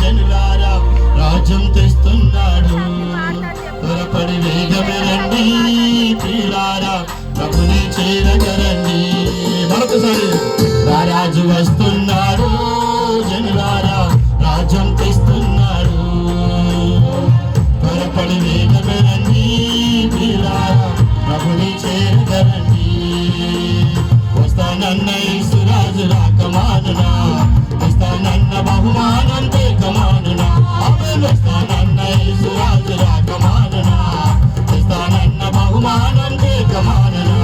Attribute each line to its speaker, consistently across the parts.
Speaker 1: జనులారా రాజ్యం తెస్తున్నాడు. త్వరపడి వేగమే రండి ప్రియులారా ప్రభుని చేరగరండి. మరొకసారి రారాజు వస్తున్నాడు జనులారా రాజ్యం తెస్తున్నాడు. త్వరపడి వేగమే రండి ప్రియులారా ప్రభుని చేరగరండి. వస్తానన్న యేసురాజు రాకమానునా నన్న బహుమానంతే కమానునా అమలు వస్తానన్న యేసురాజులా కమానునా ఇస్తానన్న బహుమానంతే కమానునా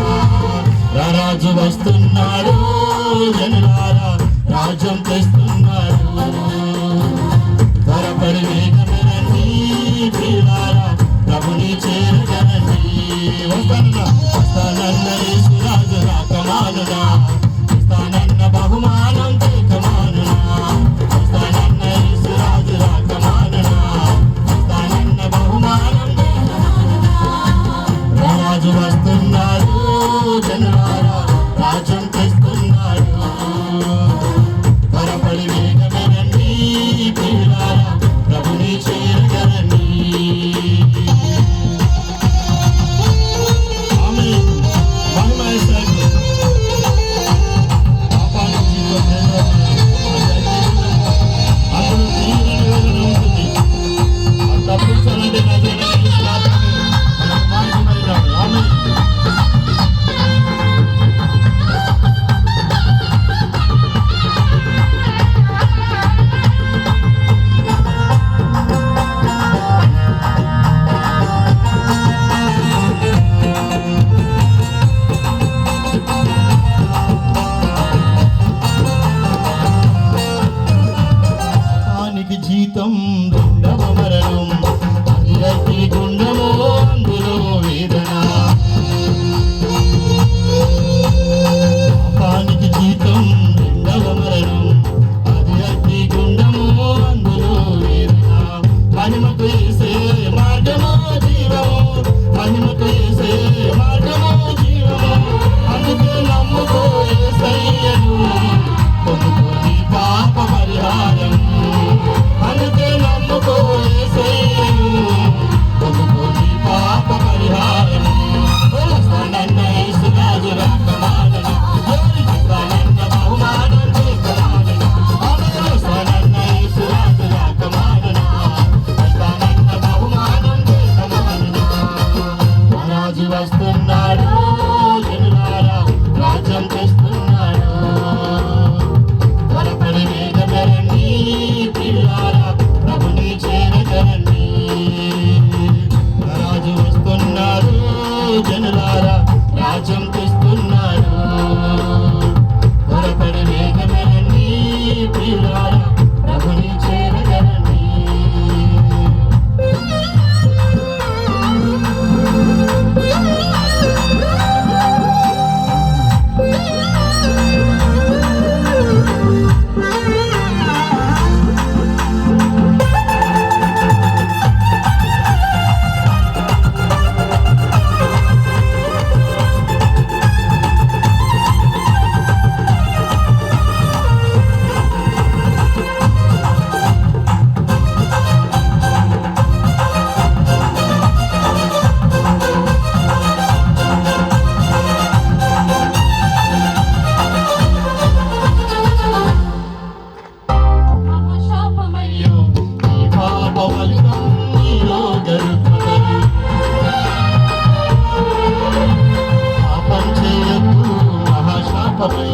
Speaker 1: రాజు వస్తున్నాడు జనరారా రాజ్యం తెస్తా Oh.